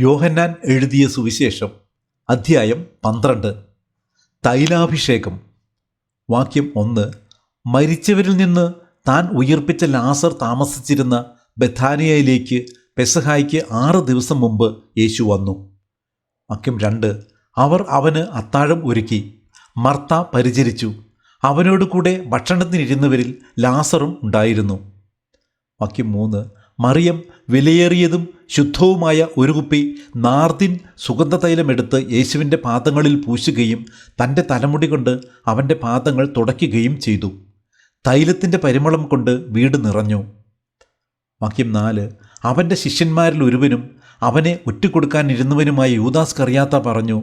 യോഹന്നാൻ എഴുതിയ സുവിശേഷം അധ്യായം പന്ത്രണ്ട്. തൈലാഭിഷേകം. വാക്യം ഒന്ന്. മരിച്ചവരിൽ നിന്ന് താൻ ഉയർപ്പിച്ച ലാസർ താമസിച്ചിരുന്ന ബഥാനിയയിലേക്ക് പെസഹായ്ക്ക് ആറ് ദിവസം മുമ്പ് യേശു വന്നു. വാക്യം രണ്ട്. അവർ അവന് അത്താഴം ഒരുക്കി. മർത്ത പരിചരിച്ചു. അവനോട് കൂടെ ഭക്ഷണത്തിനിരുന്നവരിൽ ലാസറും ഉണ്ടായിരുന്നു. വാക്യം മൂന്ന്. മറിയം വിലയേറിയതും ശുദ്ധവുമായ ഒരു കുപ്പി നാർദിൻ സുഗന്ധതൈലമെടുത്ത് യേശുവിന്റെ പാദങ്ങളിൽ പൂശുകയും തന്റെ തലമുടി കൊണ്ട് അവന്റെ പാദങ്ങൾ തുടയ്ക്കുകയും ചെയ്തു. തൈലത്തിന്റെ പരിമളം കൊണ്ട് വീട് നിറഞ്ഞു. വാക്യം നാല് അവന്റെ ശിഷ്യന്മാരിൽ ഒരുവനും അവനെ ഒറ്റുകൊടുക്കാനിരുന്നവനുമായ യൂദാസ് കറിയാത്ത പറഞ്ഞു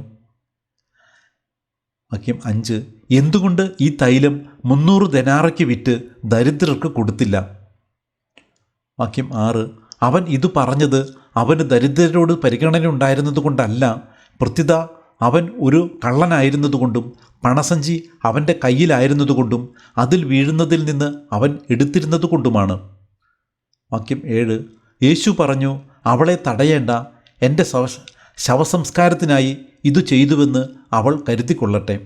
വാക്യം അഞ്ച് എന്തുകൊണ്ട് ഈ തൈലം മുന്നൂറ് ദനാറയ്ക്ക് വിറ്റ് ദരിദ്രർക്ക് കൊടുത്തില്ല? വാക്യം ആറ് അവൻ ഇത് പറഞ്ഞത് അവന് ദരിദ്രരോട് പരിഗണന ഉണ്ടായിരുന്നതുകൊണ്ടല്ല പ്രത്യുത അവൻ ഒരു കള്ളനായിരുന്നതുകൊണ്ടും പണസഞ്ചി അവന്റെ കയ്യിലായിരുന്നതുകൊണ്ടും അതിൽ വീഴുന്നതിൽ നിന്ന് അവൻ എടുത്തിരുന്നതുകൊണ്ടുമാണ്. വാക്യം ഏഴ്. യേശു പറഞ്ഞു അവളെ തടയേണ്ട. എന്റെ ശവ ശവസംസ്കാരത്തിനായി ഇത് ചെയ്തുവെന്ന് അവൾ കരുതിക്കൊള്ളട്ടെ.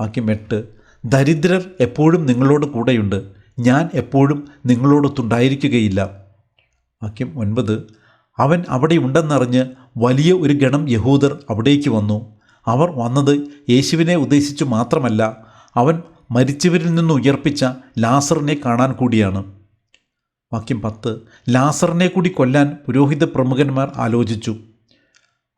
വാക്യം എട്ട്. ദരിദ്രർ എപ്പോഴും നിങ്ങളോട് കൂടെയുണ്ട്. ഞാൻ എപ്പോഴും നിങ്ങളോടൊത്തുണ്ടായിരിക്കുകയില്ല. വാക്യം ഒൻപത്. അവൻ അവിടെ ഉണ്ടെന്നറിഞ്ഞ് വലിയ ഒരു ഗണം യഹൂദർ അവിടേക്ക് വന്നു. അവർ വന്നത് യേശുവിനെ ഉദ്ദേശിച്ചു മാത്രമല്ല അവൻ മരിച്ചവരിൽ നിന്ന് ഉയർപ്പിച്ച ലാസറിനെ കാണാൻ കൂടിയാണ്. വാക്യം പത്ത്. ലാസറിനെ കൂടി കൊല്ലാൻ പുരോഹിത പ്രമുഖന്മാർ ആലോചിച്ചു.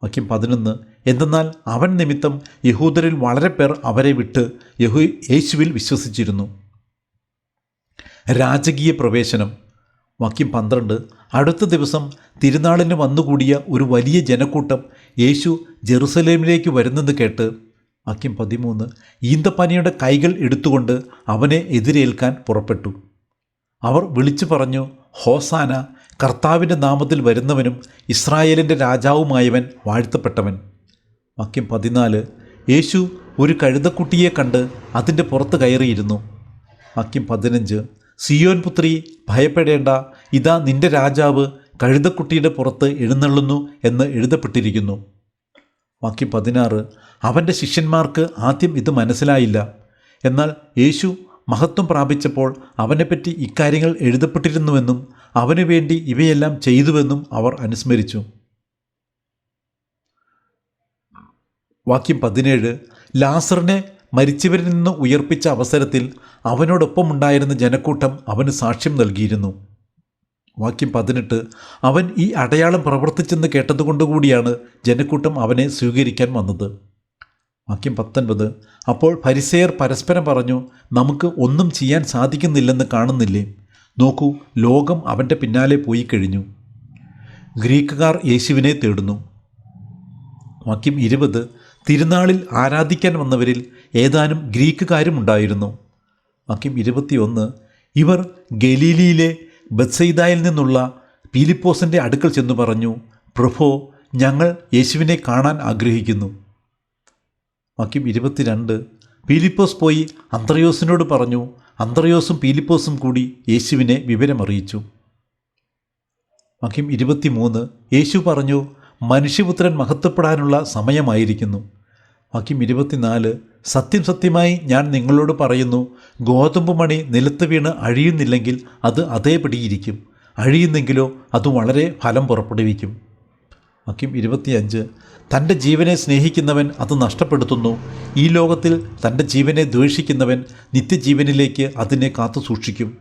വാക്യം പതിനൊന്ന്. എന്തെന്നാൽ അവൻ നിമിത്തം യഹൂദരിൽ വളരെ പേർ അവരെ വിട്ട് യഹു യേശുവിൽ വിശ്വസിച്ചിരുന്നു. രാജകീയ പ്രവേശനം. വാക്യം പന്ത്രണ്ട്. അടുത്ത ദിവസം തിരുനാളിന് വന്നുകൂടിയ ഒരു വലിയ ജനക്കൂട്ടം യേശു ജെറുസലേമിലേക്ക് വരുന്നത് കേട്ട് വാക്യം പതിമൂന്ന്. ഈന്തപ്പനിയുടെ കൈകൾ എടുത്തുകൊണ്ട് അവനെ എതിരേൽക്കാൻ പുറപ്പെട്ടു. അവർ വിളിച്ചു പറഞ്ഞു ഹോസാന കർത്താവിന്റെ നാമത്തിൽ വരുന്നവനും ഇസ്രായേലിന്റെ രാജാവുമായവൻ വാഴ്ത്തപ്പെട്ടവൻ. വാക്യം പതിനാല്. യേശു ഒരു കഴുതക്കുട്ടിയെ കണ്ട് അതിന്റെ പുറത്ത് കയറിയിരുന്നു. വാക്യം പതിനഞ്ച്. സിയോൻ പുത്രി ഭയപ്പെടേണ്ട. ഇതാ നിന്റെ രാജാവ് കഴുതക്കുട്ടിയുടെ പുറത്ത് എഴുന്നള്ളുന്നു എന്ന് എഴുതപ്പെട്ടിരിക്കുന്നു. വാക്യം പതിനാറ്. അവന്റെ ശിഷ്യന്മാർക്ക് ആദ്യം ഇത് മനസ്സിലായില്ല. എന്നാൽ യേശു മഹത്വം പ്രാപിച്ചപ്പോൾ അവനെപ്പറ്റി ഇക്കാര്യങ്ങൾ എഴുതപ്പെട്ടിരുന്നുവെന്നും അവനു വേണ്ടി ഇവയെല്ലാം ചെയ്തുവെന്നും അവർ അനുസ്മരിച്ചു. വാക്യം പതിനേഴ്. ലാസറിനെ മരിച്ചവരിൽ നിന്ന് ഉയർപ്പിച്ച അവസരത്തിൽ അവനോടൊപ്പമുണ്ടായിരുന്ന ജനക്കൂട്ടം അവന് സാക്ഷ്യം നൽകിയിരുന്നു. വാക്യം പതിനെട്ട്. അവൻ ഈ അടയാളം പ്രവർത്തിച്ചെന്ന് കേട്ടതുകൊണ്ടുകൂടിയാണ് ജനക്കൂട്ടം അവനെ സ്വീകരിക്കാൻ വന്നത്. വാക്യം പത്തൊൻപത്. അപ്പോൾ പരിസയർ പരസ്പരം പറഞ്ഞു നമുക്ക് ഒന്നും ചെയ്യാൻ സാധിക്കുന്നില്ലെന്ന് കാണുന്നില്ലേ? നോക്കൂ ലോകം അവന്റെ പിന്നാലെ പോയി കഴിഞ്ഞു. ഗ്രീക്കുകാർ യേശുവിനെ തേടുന്നു. വാക്യം ഇരുപത് തിരുനാളിൽ ആരാധിക്കാൻ വന്നവരിൽ ഏതാനും ഗ്രീക്കുകാരും ഉണ്ടായിരുന്നു വാക്യം ഇരുപത്തിയൊന്ന് ഇവർ ഗലീലിയിലെ ബത്സൈദായിൽ നിന്നുള്ള പീലിപ്പോസിന്റെ അടുക്കൽ ചെന്നു പറഞ്ഞു പ്രഭോ ഞങ്ങൾ യേശുവിനെ കാണാൻ ആഗ്രഹിക്കുന്നു. വാക്യം ഇരുപത്തിരണ്ട് പീലിപ്പോസ് പോയി അന്ത്രയോസിനോട് പറഞ്ഞു അന്ത്രയോസും പീലിപ്പോസും കൂടി യേശുവിനെ വിവരമറിയിച്ചു. വാക്യം ഇരുപത്തിമൂന്ന് യേശു പറഞ്ഞു മനുഷ്യപുത്രൻ മഹത്വപ്പെടാനുള്ള സമയമായിരിക്കുന്നു. വാക്യം ഇരുപത്തിനാല് സത്യം സത്യമായി ഞാൻ നിങ്ങളോട് പറയുന്നു ഗോതമ്പ് മണി നിലത്ത് വീണ് അഴിയുന്നില്ലെങ്കിൽ അത് അതേപടിയിരിക്കും. അഴിയുന്നെങ്കിലോ അത് വളരെ ഫലം പുറപ്പെടുവിക്കും. വാക്യം ഇരുപത്തിയഞ്ച് തന്റെ ജീവനെ സ്നേഹിക്കുന്നവൻ അത് നഷ്ടപ്പെടുത്തുന്നു. ഈ ലോകത്തിൽ തന്റെ ജീവനെ ദ്വേഷിക്കുന്നവൻ നിത്യജീവനിലേക്ക് അതിനെ കാത്തു സൂക്ഷിക്കും.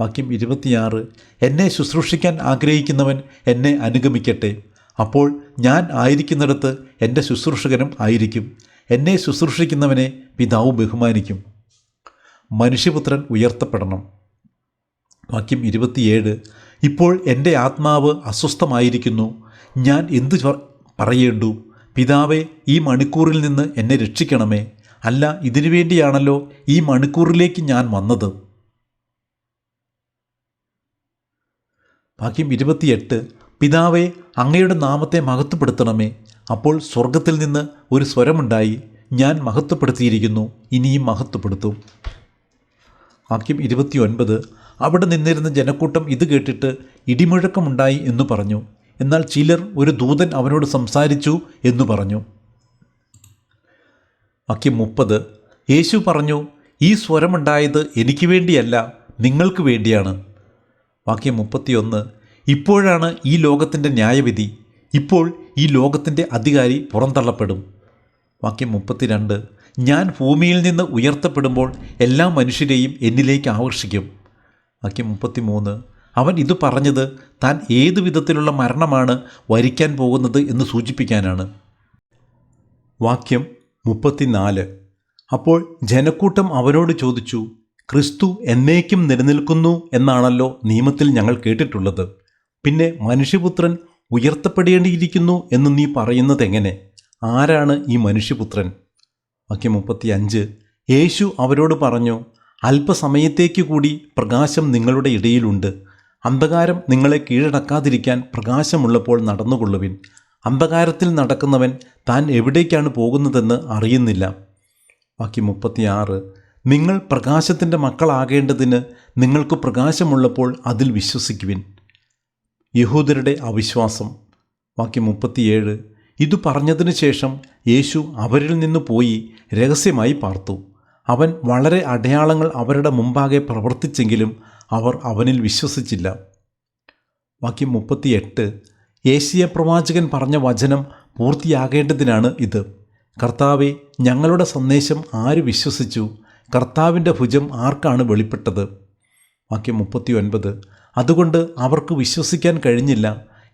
വാക്യം ഇരുപത്തിയാറ് എന്നെ ശുശ്രൂഷിക്കാൻ ആഗ്രഹിക്കുന്നവൻ എന്നെ അനുഗമിക്കട്ടെ. അപ്പോൾ ഞാൻ ആയിരിക്കുന്നിടത്ത് എന്റെ ശുശ്രൂഷകനും ആയിരിക്കും. എന്നെ ശുശ്രൂഷിക്കുന്നവനെ പിതാവ് ബഹുമാനിക്കും. മനുഷ്യപുത്രൻ ഉയർത്തപ്പെടണം. വാക്യം ഇരുപത്തിയേഴ്. ഇപ്പോൾ എന്റെ ആത്മാവ് അസ്വസ്ഥമായിരിക്കുന്നു. ഞാൻ എന്തു പറയേണ്ടു? പിതാവെ ഈ മണിക്കൂറിൽ നിന്ന് എന്നെ രക്ഷിക്കണമേ. അല്ല ഇതിനു വേണ്ടിയാണല്ലോ ഈ മണിക്കൂറിലേക്ക് ഞാൻ വന്നത്. വാക്യം ഇരുപത്തിയെട്ട്. പിതാവെ അങ്ങയുടെ നാമത്തെ മഹത്വപ്പെടുത്തണമേ. അപ്പോൾ സ്വർഗത്തിൽ നിന്ന് ഒരു സ്വരമുണ്ടായി. ഞാൻ മഹത്വപ്പെടുത്തിയിരിക്കുന്നു. ഇനിയും മഹത്വപ്പെടുത്തും. വാക്യം ഇരുപത്തിയൊൻപത്. അവിടെ നിന്നിരുന്ന ജനക്കൂട്ടം ഇത് കേട്ടിട്ട് ഇടിമുഴക്കമുണ്ടായി എന്നു പറഞ്ഞു. എന്നാൽ ചിലർ ഒരു ദൂതൻ അവനോട് സംസാരിച്ചു എന്നു പറഞ്ഞു. വാക്യം മുപ്പത്. യേശു പറഞ്ഞു ഈ സ്വരമുണ്ടായത് എനിക്ക് വേണ്ടിയല്ല നിങ്ങൾക്ക് വേണ്ടിയാണ്. വാക്യം മുപ്പത്തിയൊന്ന്. ഇപ്പോഴാണ് ഈ ലോകത്തിന്റെ ന്യായവിധി. ഇപ്പോൾ ഈ ലോകത്തിന്റെ അധികാരി പുറന്തള്ളപ്പെടും. വാക്യം മുപ്പത്തിരണ്ട്. ഞാൻ ഭൂമിയിൽ നിന്ന് ഉയർത്തപ്പെടുമ്പോൾ എല്ലാ മനുഷ്യരെയും എന്നിലേക്ക് ആകർഷിക്കും. വാക്യം മുപ്പത്തിമൂന്ന്. അവൻ ഇത് പറഞ്ഞത് താൻ ഏതു വിധത്തിലുള്ള മരണമാണ് വരിക്കാൻ പോകുന്നത് എന്ന് സൂചിപ്പിക്കാനാണ്. വാക്യം മുപ്പത്തിനാല്. അപ്പോൾ ജനക്കൂട്ടം അവനോട് ചോദിച്ചു ക്രിസ്തു എന്നേക്കും നിലനിൽക്കുന്നു എന്നാണല്ലോ നിയമത്തിൽ ഞങ്ങൾ കേട്ടിട്ടുള്ളത്. പിന്നെ മനുഷ്യപുത്രൻ ഉയർത്തപ്പെടേണ്ടിയിരിക്കുന്നു എന്ന് നീ പറയുന്നത് എങ്ങനെ? ആരാണ് ഈ മനുഷ്യപുത്രൻ? വാക്യം മുപ്പത്തി അഞ്ച് യേശു അവരോട് പറഞ്ഞു അല്പസമയത്തേക്ക് കൂടി പ്രകാശം നിങ്ങളുടെ ഇടയിലുണ്ട്. അന്ധകാരം നിങ്ങളെ കീഴടക്കാതിരിക്കാൻ പ്രകാശമുള്ളപ്പോൾ നടന്നുകൊള്ളുവിൻ. അന്ധകാരത്തിൽ നടക്കുന്നവൻ താൻ എവിടേക്കാണ് പോകുന്നതെന്ന് അറിയുന്നില്ല. ബാക്കി മുപ്പത്തിയാറ്. നിങ്ങൾ പ്രകാശത്തിന്റെ മക്കളാകേണ്ടതിന് നിങ്ങൾക്ക് പ്രകാശമുള്ളപ്പോൾ അതിൽ വിശ്വസിക്കുവിൻ. യഹൂദരുടെ അവിശ്വാസം വാക്യം മുപ്പത്തിയേഴ്. ഇത് പറഞ്ഞതിനു ശേഷം യേശു അവരിൽ നിന്ന് പോയി രഹസ്യമായി പാർത്തു. അവൻ വളരെ അടയാളങ്ങൾ അവരുടെ മുമ്പാകെ പ്രവർത്തിച്ചെങ്കിലും അവർ അവനിൽ വിശ്വസിച്ചില്ല. വാക്യം മുപ്പത്തിയെട്ട്. ഏഷ്യ പ്രവാചകൻ പറഞ്ഞ വചനം പൂർത്തിയാകേണ്ടതിനാണ് ഇത്. കർത്താവെ ഞങ്ങളുടെ സന്ദേശം ആര് വിശ്വസിച്ചു? കർത്താവിന്റെ ഭുജം ആർക്കാണ് വെളിപ്പെട്ടത്? വാക്യം മുപ്പത്തി അതുകൊണ്ട് അവർക്ക് വിശ്വസിക്കാൻ കഴിഞ്ഞില്ല.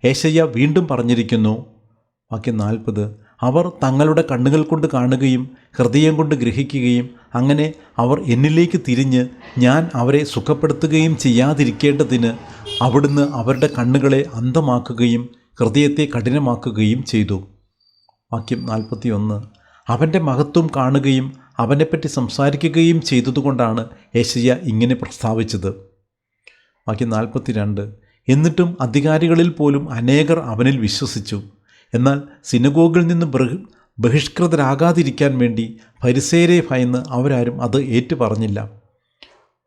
ഏശയ്യ വീണ്ടും പറഞ്ഞിരിക്കുന്നു വാക്യം നാൽപ്പത് അവർ തങ്ങളുടെ കണ്ണുകൾ കൊണ്ട് കാണുകയും ഹൃദയം കൊണ്ട് ഗ്രഹിക്കുകയും അങ്ങനെ അവർ എന്നിലേക്ക് തിരിഞ്ഞ് ഞാൻ അവരെ സുഖപ്പെടുത്തുകയും ചെയ്യാതിരിക്കേണ്ടതിന് അവിടുന്ന് അവരുടെ കണ്ണുകളെ അന്ധമാക്കുകയും ഹൃദയത്തെ കഠിനമാക്കുകയും ചെയ്തു. വാക്യം നാൽപ്പത്തി ഒന്ന് അവന്റെ മഹത്വം കാണുകയും അവനെപ്പറ്റി സംസാരിക്കുകയും ചെയ്തതുകൊണ്ടാണ് യേശയ്യ ഇങ്ങനെ പ്രസ്താവിച്ചത്. വാക്യം നാൽപ്പത്തി രണ്ട് എന്നിട്ടും അധികാരികളിൽ പോലും അനേകർ അവനിൽ വിശ്വസിച്ചു. എന്നാൽ സിനഗോഗിൽ നിന്ന് ബൃഹ ബഹിഷ്കൃതരാകാതിരിക്കാൻ വേണ്ടി പരിസേരെ ഭയന്ന് അവരാരും അത് ഏറ്റു പറഞ്ഞില്ല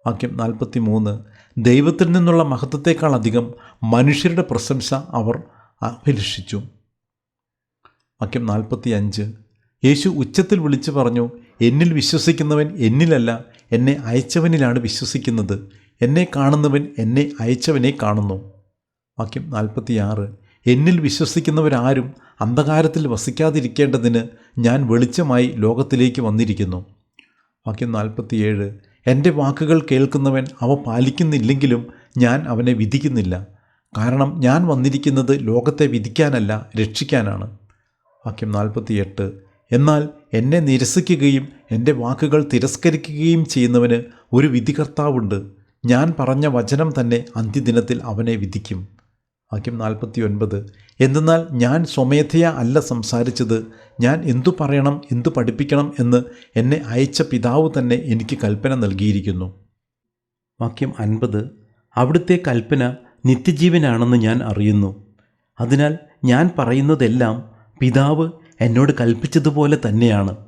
വാക്യം നാൽപ്പത്തി മൂന്ന് ദൈവത്തിൽ നിന്നുള്ള മഹത്വത്തെക്കാൾ അധികം മനുഷ്യരുടെ പ്രശംസ അവർ അഭിലഷിച്ചു. വാക്യം നാൽപ്പത്തി അഞ്ച് യേശു ഉച്ചത്തിൽ വിളിച്ചു പറഞ്ഞു എന്നിൽ വിശ്വസിക്കുന്നവൻ എന്നിലല്ല എന്നെ അയച്ചവനിലാണ് വിശ്വസിക്കുന്നത്. എന്നെ കാണുന്നവൻ എന്നെ അയച്ചവനെ കാണുന്നു. വാക്യം നാൽപ്പത്തിയാറ്. എന്നിൽ വിശ്വസിക്കുന്നവരാരും അന്ധകാരത്തിൽ വസിക്കാതിരിക്കേണ്ടതിന് ഞാൻ വെളിച്ചമായി ലോകത്തിലേക്ക് വന്നിരിക്കുന്നു. വാക്യം നാൽപ്പത്തിയേഴ്. എന്റെ വാക്കുകൾ കേൾക്കുന്നവൻ അവ പാലിക്കുന്നില്ലെങ്കിലും ഞാൻ അവനെ വിധിക്കുന്നില്ല. കാരണം ഞാൻ വന്നിരിക്കുന്നത് ലോകത്തെ വിധിക്കാനല്ല രക്ഷിക്കാനാണ്. വാക്യം നാൽപ്പത്തിയെട്ട്. എന്നാൽ എന്നെ നിരസിക്കുകയും എന്റെ വാക്കുകൾ തിരസ്കരിക്കുകയും ചെയ്യുന്നവന് ഒരു വിധികർത്താവുണ്ട്. ഞാൻ പറഞ്ഞ വചനം തന്നെ അന്ത്യദിനത്തിൽ അവനെ വിധിക്കും. വാക്യം നാൽപ്പത്തി ഒൻപത് എന്തെന്നാൽ ഞാൻ സ്വമേധയാ അല്ല സംസാരിച്ചത് ഞാൻ എന്തു പറയണം എന്തു പഠിപ്പിക്കണം എന്ന് എന്നെ അയച്ച പിതാവ് തന്നെ എനിക്ക് കൽപ്പന നൽകിയിരിക്കുന്നു. വാക്യം അൻപത്. അവിടുത്തെ കൽപ്പന നിത്യജീവനാണെന്ന് ഞാൻ അറിയുന്നു. അതിനാൽ ഞാൻ പറയുന്നതെല്ലാം പിതാവ് എന്നോട് കൽപ്പിച്ചതുപോലെ തന്നെയാണ്.